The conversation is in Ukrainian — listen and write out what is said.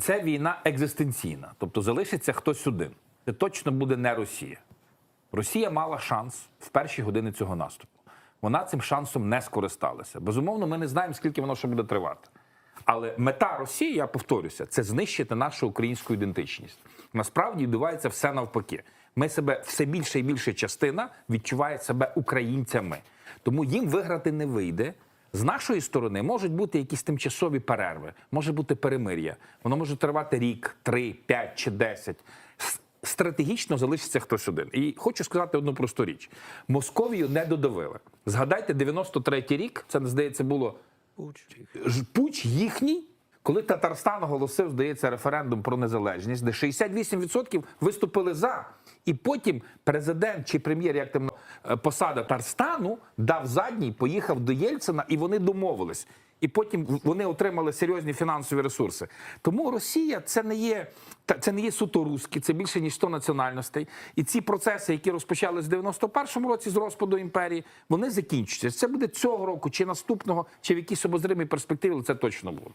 Це війна екзистенційна, тобто залишиться хтось один. Це точно буде не Росія. Росія мала шанс в перші години цього наступу. Вона цим шансом не скористалася. Безумовно, ми не знаємо, скільки воно ще буде тривати. Але мета Росії, я повторюся, це знищити нашу українську ідентичність. Насправді відбувається все навпаки. Ми себе все більше і більше частина відчуває себе українцями. Тому їм виграти не вийде. З нашої сторони можуть бути якісь тимчасові перерви, може бути перемир'я. Воно може тривати рік, три, п'ять чи десять. Стратегічно залишиться хтось один. І хочу сказати одну просту річ: Московію не додавили. Згадайте, 93-й рік, це здається було пуч їхній, коли Татарстан оголосив, здається, референдум про незалежність, де 68% виступили за. І потім президент чи прем'єр, як там посада Татарстану, дав задній, поїхав до Єльцина, і вони домовились. І потім вони отримали серйозні фінансові ресурси. Тому Росія це не є це не є суто руські, це більше ніж 100 національностей. І ці процеси, які розпочались в 91-му році з розпаду імперії, вони закінчаться. Це буде цього року, чи наступного, чи в якійсь обозримій перспективі, це точно буде.